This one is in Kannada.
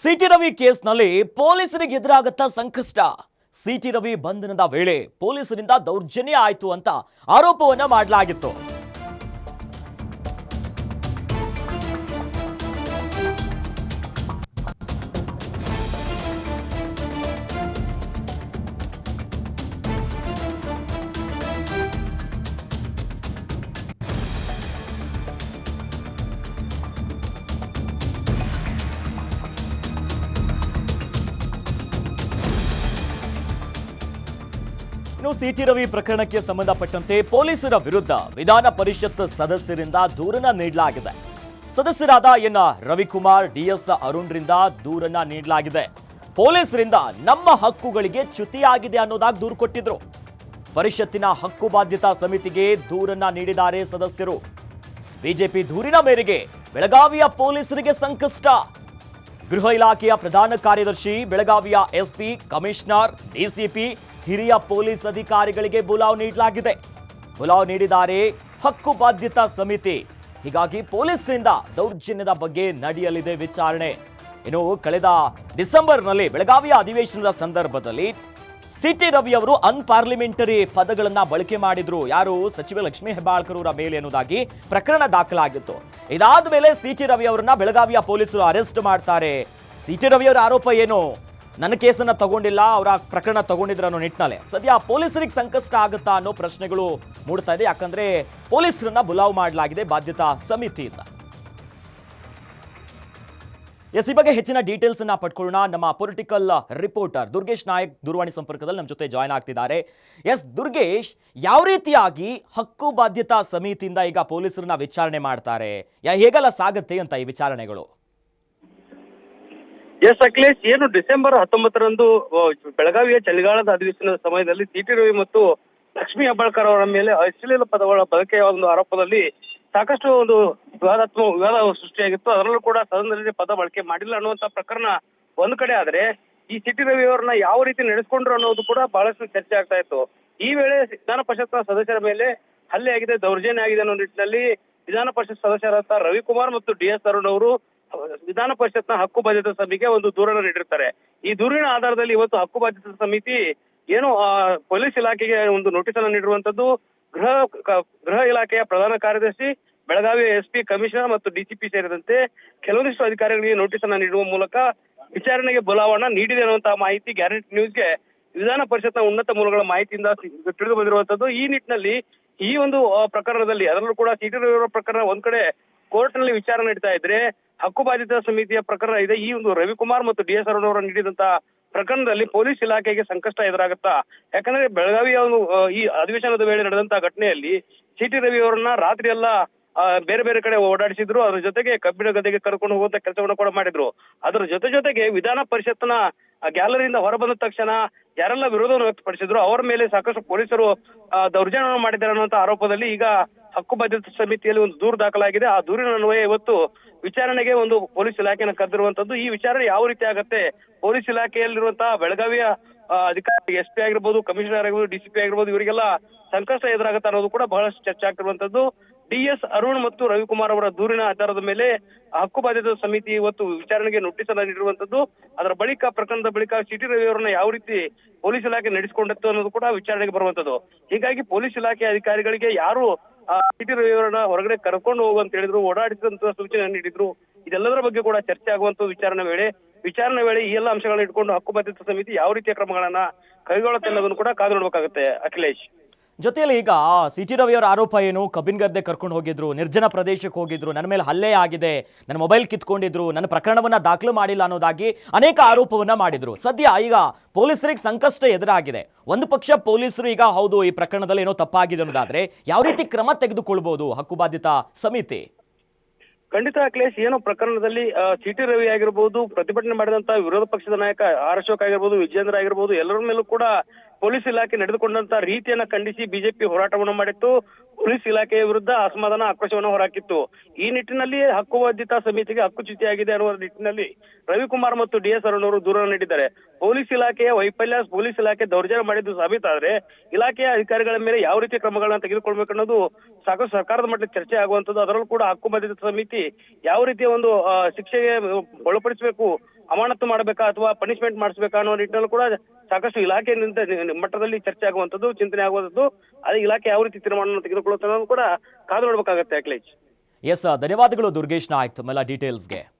ಸಿಟಿ ರವಿ ಕೇಸ್ನಲ್ಲಿ ಪೊಲೀಸರಿಗೆ ಎದುರಾಗತ್ತಾ ಸಂಕಷ್ಟ. ಸಿಟಿ ರವಿ ಬಂಧನದ ವೇಳೆ ಪೊಲೀಸರಿಂದ ದೌರ್ಜನ್ಯ ಆಯಿತು ಅಂತ ಆರೋಪವನ್ನ ಮಾಡಲಾಗಿತ್ತು. ಇನ್ನು ಸಿಟಿ ರವಿ ಪ್ರಕರಣಕ್ಕೆ ಸಂಬಂಧಪಟ್ಟಂತೆ ಪೊಲೀಸರ ವಿರುದ್ಧ ವಿಧಾನ ಪರಿಷತ್ ಸದಸ್ಯರಿಂದ ದೂರನ್ನ ನೀಡಲಾಗಿದೆ. ಸದಸ್ಯರಾದ ಎನ್ ರವಿಕುಮಾರ್ ಡಿಎಸ್ ಅರುಣ್ರಿಂದ ದೂರನ್ನ ನೀಡಲಾಗಿದೆ. ಪೊಲೀಸರಿಂದ ನಮ್ಮ ಹಕ್ಕುಗಳಿಗೆ ಚ್ಯುತಿಯಾಗಿದೆ ಅನ್ನೋದಾಗಿ ದೂರು ಕೊಟ್ಟಿದ್ರು. ಪರಿಷತ್ತಿನ ಹಕ್ಕು ಬಾಧ್ಯತಾ ಸಮಿತಿಗೆ ದೂರನ್ನ ನೀಡಿದ್ದಾರೆ ಸದಸ್ಯರು. ಬಿಜೆಪಿ ದೂರಿನ ಮೇರೆಗೆ ಬೆಳಗಾವಿಯ ಪೊಲೀಸರಿಗೆ ಸಂಕಷ್ಟ. ಗೃಹ ಇಲಾಖೆಯ ಪ್ರಧಾನ ಕಾರ್ಯದರ್ಶಿ, ಬೆಳಗಾವಿಯ ಎಸ್ಪಿ, ಕಮಿಷನರ್, ಡಿಸಿಪಿ ಹಿರಿಯ ಪೊಲೀಸ್ ಅಧಿಕಾರಿಗಳಿಗೆ ಬುಲಾವ್ ನೀಡಲಾಗಿದೆ. ಬುಲಾವ್ ನೀಡಿದ್ದಾರೆ, ಹಕ್ಕು ಬಾಧ್ಯತಾ ಸಮಿತಿ. ಹೀಗಾಗಿ ಪೊಲೀಸರಿಂದ ದೌರ್ಜನ್ಯದ ಬಗ್ಗೆ ನಡೆಯಲಿದೆ ವಿಚಾರಣೆ. ಇನ್ನು ಕಳೆದ ಡಿಸೆಂಬರ್ನಲ್ಲಿ ಬೆಳಗಾವಿಯ ಅಧಿವೇಶನದ ಸಂದರ್ಭದಲ್ಲಿ ಸಿಟಿ ರವಿ ಅವರು ಅನ್ಪಾರ್ಲಿಮೆಂಟರಿ ಪದಗಳನ್ನ ಬಳಕೆ ಮಾಡಿದ್ರು. ಯಾರು? ಸಚಿವ ಲಕ್ಷ್ಮೀ ಹೆಬ್ಬಾಳ್ಕರ್ ಅವರ ಮೇಲೆ ಎನ್ನುವುದಾಗಿ ಪ್ರಕರಣ ದಾಖಲಾಗಿತ್ತು. ಇದಾದ ಮೇಲೆ ಸಿಟಿ ರವಿ ಅವರನ್ನ ಬೆಳಗಾವಿಯ ಪೊಲೀಸರು ಅರೆಸ್ಟ್ ಮಾಡ್ತಾರೆ. ಸಿಟಿ ರವಿ ಅವರ ಆರೋಪ ಏನು? ನನ್ನ ಕೇಸನ್ನ ತಗೊಂಡಿಲ್ಲ, ಅವರ ಪ್ರಕರಣ ತಗೊಂಡಿದ್ರು ಅನ್ನೋ ನಿಟ್ಟಿನಲ್ಲಿ ಸದ್ಯ ಪೊಲೀಸರಿಗೆ ಸಂಕಷ್ಟ ಆಗುತ್ತಾ ಅನ್ನೋ ಪ್ರಶ್ನೆಗಳು ಮೂಡ್ತಾ ಇದೆ. ಯಾಕಂದ್ರೆ ಪೊಲೀಸರನ್ನ ಬುಲಾವ್ ಮಾಡಲಾಗಿದೆ ಬಾಧ್ಯತಾ ಸಮಿತಿಯಿಂದ ಎಸ್, ಈ ಬಗ್ಗೆ ಹೆಚ್ಚಿನ ಡೀಟೇಲ್ಸ್ ಅನ್ನ ಪಡ್ಕೊಳ್ಳೋಣ. ನಮ್ಮ ಪೊಲಿಟಿಕಲ್ ರಿಪೋರ್ಟರ್ ದುರ್ಗೇಶ್ ನಾಯಕ್ ದೂರವಾಣಿ ಸಂಪರ್ಕದಲ್ಲಿ ನಮ್ಮ ಜೊತೆ ಜಾಯ್ನ್ ಆಗ್ತಿದ್ದಾರೆ. ಎಸ್, ದುರ್ಗೇಶ್, ಯಾವ ರೀತಿಯಾಗಿ ಹಕ್ಕು ಬಾಧ್ಯತಾ ಸಮಿತಿಯಿಂದ ಈಗ ಪೊಲೀಸರನ್ನ ವಿಚಾರಣೆ ಮಾಡ್ತಾರೆ? ಯಾ, ಹೇಗೆಲ್ಲ ಸಾಗುತ್ತೆ ಅಂತ ಈ ವಿಚಾರಣೆಗಳು? ಎಸ್ ಏನು ಡಿಸೆಂಬರ್ ಹತ್ತೊಂಬತ್ತರಂದು ಬೆಳಗಾವಿಯ ಚಳಿಗಾಲದ ಅಧಿವೇಶನದ ಸಮಯದಲ್ಲಿ ಸಿಟಿ ರವಿ ಮತ್ತು ಲಕ್ಷ್ಮೀ ಹೆಬ್ಬಾಳ್ಕರ್ ಅವರ ಮೇಲೆ ಅಶ್ಲೀಲ ಪದಗಳ ಬಳಕೆಯ ಒಂದು ಆರೋಪದಲ್ಲಿ ಸಾಕಷ್ಟು ಒಂದು ವಿವಾದಾತ್ಮಕ ವಿವಾದ ಸೃಷ್ಟಿಯಾಗಿತ್ತು. ಅದರಲ್ಲೂ ಕೂಡ ಸದನದಲ್ಲಿ ಪದ ಬಳಕೆ ಮಾಡಿಲ್ಲ ಅನ್ನುವಂತ ಪ್ರಕರಣ ಒಂದು ಕಡೆ ಆದ್ರೆ, ಈ ಸಿಟಿ ರವಿ ಅವರನ್ನ ಯಾವ ರೀತಿ ನಡೆಸಿಕೊಂಡ್ರು ಅನ್ನೋದು ಕೂಡ ಬಹಳಷ್ಟು ಚರ್ಚೆ ಆಗ್ತಾ ಇತ್ತು. ಈ ವೇಳೆ ವಿಧಾನ ಪರಿಷತ್ನ ಸದಸ್ಯರ ಮೇಲೆ ಹಲ್ಲೆ ಆಗಿದೆ, ದೌರ್ಜನ್ಯ ಆಗಿದೆ ಅನ್ನೋ ನಿಟ್ಟಿನಲ್ಲಿ ವಿಧಾನ ಪರಿಷತ್ ಸದಸ್ಯರಾದ ರವಿಕುಮಾರ್ ಮತ್ತು ಡಿ ಎಸ್ ಅರುಣ್ ಅವರು ವಿಧಾನ ಪರಿಷತ್ನ ಹಕ್ಕು ಬಾಧ್ಯತಾ ಸಮಿತಿಗೆ ಒಂದು ದೂರನ್ನು ನೀಡಿರ್ತಾರೆ. ಈ ದೂರಿನ ಆಧಾರದಲ್ಲಿ ಇವತ್ತು ಹಕ್ಕು ಬಾಧ್ಯತಾ ಸಮಿತಿ ಏನು ಪೊಲೀಸ್ ಇಲಾಖೆಗೆ ಒಂದು ನೋಟಿಸ್ ಅನ್ನು ನೀಡಿರುವಂತದ್ದು ಗೃಹ ಗೃಹ ಇಲಾಖೆಯ ಪ್ರಧಾನ ಕಾರ್ಯದರ್ಶಿ, ಬೆಳಗಾವಿ ಎಸ್ಪಿ ಕಮಿಷನರ್ ಮತ್ತು ಡಿಸಿಪಿ ಸೇರಿದಂತೆ ಕೆಲವೊಂದಿಷ್ಟು ಅಧಿಕಾರಿಗಳಿಗೆ ನೋಟಿಸ್ ಅನ್ನ ನೀಡುವ ಮೂಲಕ ವಿಚಾರಣೆಗೆ ಬಲಾವಣ ನೀಡಿದೆ ಅನ್ನುವಂತಹ ಮಾಹಿತಿ ಗ್ಯಾರಂಟಿ ನ್ಯೂಸ್ಗೆ ವಿಧಾನ ಪರಿಷತ್ನ ಉನ್ನತ ಮೂಲಗಳ ಮಾಹಿತಿಯಿಂದ ತಿಳಿದು ಬಂದಿರುವಂತದ್ದು ಈ ನಿಟ್ಟಿನಲ್ಲಿ ಈ ಒಂದು ಪ್ರಕರಣದಲ್ಲಿ ಅದರಲ್ಲೂ ಕೂಡ ಸಿಟಿ ಪ್ರಕರಣ ಒಂದ್ ಕಡೆ ಕೋರ್ಟ್ನಲ್ಲಿ ವಿಚಾರಣೆ ನಡೀತಾ ಇದ್ರೆ ಹಕ್ಕು ಬಾಧಿತ ಸಮಿತಿಯ ಪ್ರಕರಣ ಇದೆ. ಈ ಒಂದು ರವಿಕುಮಾರ್ ಮತ್ತು ಡಿ ಎಸ್ ಅರುಣ್ ಅವರು ನೀಡಿದಂತ ಪ್ರಕರಣದಲ್ಲಿ ಪೊಲೀಸ್ ಇಲಾಖೆಗೆ ಸಂಕಷ್ಟ ಎದುರಾಗುತ್ತಾ? ಯಾಕಂದ್ರೆ ಬೆಳಗಾವಿಯ ಒಂದು ಈ ಅಧಿವೇಶನದ ವೇಳೆ ನಡೆದಂತ ಘಟನೆಯಲ್ಲಿ ಸಿಟಿ ರವಿ ಅವರನ್ನ ರಾತ್ರಿ ಎಲ್ಲ ಬೇರೆ ಬೇರೆ ಕಡೆ ಓಡಾಡಿಸಿದ್ರು. ಅದ್ರ ಜೊತೆಗೆ ಕಬ್ಬಿಣ ಗದ್ದೆಗೆ ಕರ್ಕೊಂಡು ಹೋಗುವಂತ ಕೆಲಸವನ್ನು ಕೂಡ ಮಾಡಿದ್ರು. ಅದರ ಜೊತೆ ಜೊತೆಗೆ ವಿಧಾನ ಪರಿಷತ್ನ ಗ್ಯಾಲರಿಯಿಂದ ಹೊರಬಂದ ತಕ್ಷಣ ಯಾರೆಲ್ಲ ವಿರೋಧವನ್ನು ವ್ಯಕ್ತಪಡಿಸಿದ್ರು, ಅವರ ಮೇಲೆ ಸಾಕಷ್ಟು ಪೊಲೀಸರು ದೌರ್ಜನ್ಯವನ್ನು ಮಾಡಿದ್ದಾರೆ ಅನ್ನುವಂತ ಆರೋಪದಲ್ಲಿ ಈಗ ಹಕ್ಕು ಬಾಧ್ಯತಾ ಸಮಿತಿಯಲ್ಲಿ ಒಂದು ದೂರು ದಾಖಲಾಗಿದೆ. ಆ ದೂರಿನ ಅನ್ವಯ ಇವತ್ತು ವಿಚಾರಣೆಗೆ ಒಂದು ಪೊಲೀಸ್ ಇಲಾಖೆಯನ್ನು ಕರೆದಿರುವಂತದ್ದು. ಈ ವಿಚಾರಣೆ ಯಾವ ರೀತಿ ಆಗತ್ತೆ? ಪೊಲೀಸ್ ಇಲಾಖೆಯಲ್ಲಿರುವಂತಹ ಬೆಳಗಾವಿಯ ಅಧಿಕಾರಿ ಎಸ್ ಪಿ ಆಗಿರ್ಬೋದು, ಕಮಿಷನರ್ ಆಗಿರ್ಬೋದು ಡಿಸಿಪಿ ಆಗಿರ್ಬೋದು, ಇವರಿಗೆಲ್ಲ ಸಂಕಷ್ಟ ಎದುರಾಗುತ್ತೆ ಅನ್ನೋದು ಕೂಡ ಬಹಳಷ್ಟು ಚರ್ಚೆ ಆಗ್ತಿರುವಂತದ್ದು. ಡಿ ಎಸ್ ಅರುಣ್ ಮತ್ತು ರವಿಕುಮಾರ್ ಅವರ ದೂರಿನ ಆಧಾರದ ಮೇಲೆ ಹಕ್ಕು ಬಾಧ್ಯತಾ ಸಮಿತಿ ಇವತ್ತು ವಿಚಾರಣೆಗೆ ನೋಟಿಸ್ ಅನ್ನ ನೀಡಿರುವಂತದ್ದು. ಅದರ ಬಳಿಕ, ಪ್ರಕರಣದ ಬಳಿಕ ಸಿಟಿ ರವಿ ಅವರನ್ನ ಯಾವ ರೀತಿ ಪೊಲೀಸ್ ಇಲಾಖೆ ನಡೆಸಿಕೊಂಡಿತ್ತು ಅನ್ನೋದು ಕೂಡ ವಿಚಾರಣೆಗೆ ಬರುವಂತದ್ದು. ಹೀಗಾಗಿ ಪೊಲೀಸ್ ಇಲಾಖೆ ಅಧಿಕಾರಿಗಳಿಗೆ ಯಾರು ಸಿಟಿ ರವಿಯವರನ್ನ ಹೊರಗಡೆ ಕರ್ಕೊಂಡು ಹೋಗು ಅಂತ ಹೇಳಿದ್ರು ಓಡಾಡಿಸಿದಂತ ಸೂಚನೆ ನೀಡಿದ್ರು. ಇದೆಲ್ಲದರ ಬಗ್ಗೆ ಕೂಡ ಚರ್ಚೆ ಆಗುವಂತ ವಿಚಾರಣೆ ವೇಳೆ ವಿಚಾರಣೆ ವೇಳೆ ಈ ಎಲ್ಲ ಅಂಶಗಳನ್ನ ಇಟ್ಕೊಂಡು ಹಕ್ಕು ಸಮಿತಿ ಯಾವ ರೀತಿಯ ಕ್ರಮಗಳನ್ನ ಕೈಗೊಳ್ಳುತ್ತೆ ಅನ್ನೋದನ್ನು ಕೂಡ ಕಾದು ನೋಡ್ಬೇಕಾಗುತ್ತೆ, ಅಖಿಲೇಶ್. ಜೊತೆಯಲ್ಲಿ ಈಗ ಸಿಟಿ ರವಿ ಅವರ ಆರೋಪ ಏನು? ಕಬ್ಬಿನ ಗದ್ದೆ ಕರ್ಕೊಂಡು ಹೋಗಿದ್ರು, ನಿರ್ಜನ ಪ್ರದೇಶಕ್ಕೆ ಹೋಗಿದ್ರು, ನನ್ನ ಮೇಲೆ ಹಲ್ಲೆ ಆಗಿದೆ, ನನ್ನ ಮೊಬೈಲ್ ಕಿತ್ಕೊಂಡಿದ್ರು, ನನ್ನ ಪ್ರಕರಣವನ್ನ ದಾಖಲು ಮಾಡಿಲ್ಲ ಅನ್ನೋದಾಗಿ ಅನೇಕ ಆರೋಪವನ್ನ ಮಾಡಿದ್ರು. ಸದ್ಯ ಈಗ ಪೊಲೀಸರಿಗೆ ಸಂಕಷ್ಟ ಎದುರಾಗಿದೆ. ಒಂದು ಪಕ್ಷ ಪೊಲೀಸರು ಈಗ ಹೌದು, ಈ ಪ್ರಕರಣದಲ್ಲಿ ಏನೋ ತಪ್ಪಾಗಿದೆ ಅನ್ನೋದಾದ್ರೆ ಯಾವ ರೀತಿ ಕ್ರಮ ತೆಗೆದುಕೊಳ್ಬಹುದು ಹಕ್ಕು ಬಾಧ್ಯತಾ ಸಮಿತಿ. ಖಂಡಿತ ಅಖಿಲೇಶ್, ಏನೋ ಪ್ರಕರಣದಲ್ಲಿ ಸಿಟಿ ರವಿ ಆಗಿರ್ಬೋದು, ಪ್ರತಿಭಟನೆ ಮಾಡಿದಂತ ವಿರೋಧ ಪಕ್ಷದ ನಾಯಕ ಆರ್ ಅಶೋಕ್ ಆಗಿರ್ಬೋದು, ವಿಜೇಂದ್ರ ಆಗಿರ್ಬೋದು, ಎಲ್ಲರ ಮೇಲೂ ಕೂಡ ಪೊಲೀಸ್ ಇಲಾಖೆ ನಡೆದುಕೊಂಡಂತ ರೀತಿಯನ್ನ ಖಂಡಿಸಿ ಬಿಜೆಪಿ ಹೋರಾಟವನ್ನು ಮಾಡಿತ್ತು. ಪೊಲೀಸ್ ಇಲಾಖೆಯ ವಿರುದ್ಧ ಅಸಮಾಧಾನ ಆಕ್ರೋಶವನ್ನು ಹೊರಹಾಕಿತ್ತು. ಈ ನಿಟ್ಟಿನಲ್ಲಿ ಹಕ್ಕು ಬಾಧ್ಯತಾ ಸಮಿತಿಗೆ ಹಕ್ಕುಚ್ಯುತಿಯಾಗಿದೆ ಅನ್ನುವ ನಿಟ್ಟಿನಲ್ಲಿ ರವಿಕುಮಾರ್ ಮತ್ತು ಡಿ ಎಸ್ ಅರುಣ್ ಅವರು ದೂರ ನೀಡಿದ್ದಾರೆ. ಪೊಲೀಸ್ ಇಲಾಖೆಯ ವೈಫಲ್ಯ, ಪೊಲೀಸ್ ಇಲಾಖೆ ದೌರ್ಜನ್ಯ ಮಾಡಿದ್ದು ಸಾಬೀತಾದ್ರೆ ಇಲಾಖೆಯ ಅಧಿಕಾರಿಗಳ ಮೇಲೆ ಯಾವ ರೀತಿ ಕ್ರಮಗಳನ್ನ ತೆಗೆದುಕೊಳ್ಬೇಕು ಅನ್ನೋದು ಸಾಕಷ್ಟು ಸರ್ಕಾರದ ಮಟ್ಟದಲ್ಲಿ ಚರ್ಚೆ ಆಗುವಂತದ್ದು ಅದರಲ್ಲೂ ಕೂಡ ಹಕ್ಕು ಬಾಧ್ಯತಾ ಸಮಿತಿ ಯಾವ ರೀತಿಯ ಒಂದು ಶಿಕ್ಷೆಗೆ ಒಳಪಡಿಸಬೇಕು ಅಮಾನತು ಮಾಡಬೇಕಾ ಅಥವಾ ಪನಿಷ್ಮೆಂಟ್ ಮಾಡಿಸ್ಬೇಕಾ ಅನ್ನೋ ನಿಟ್ಟಿನಲ್ಲೂ ಕೂಡ ಸಾಕಷ್ಟು ಇಲಾಖೆ ಮಟ್ಟದಲ್ಲಿ ಚರ್ಚೆ ಆಗುವಂಥದ್ದು, ಚಿಂತನೆ ಆಗುವಂಥದ್ದು. ಅದೇ ಇಲಾಖೆ ಯಾವ ರೀತಿ ತೀರ್ಮಾನ ತೆಗೆದುಕೊಳ್ಳುತ್ತೆ ಕೂಡ ಕಾದು ನೋಡ್ಬೇಕಾಗತ್ತೆ ಅಖಿಲೇಶ್. ಎಸ್ ಧನ್ಯವಾದಗಳು ದುರ್ಗೇಶ್ ನಾಯ್ಕ್. ತಮ್ಮೆಲ್ಲ ಡೀಟೇಲ್ಸ್ಗೆ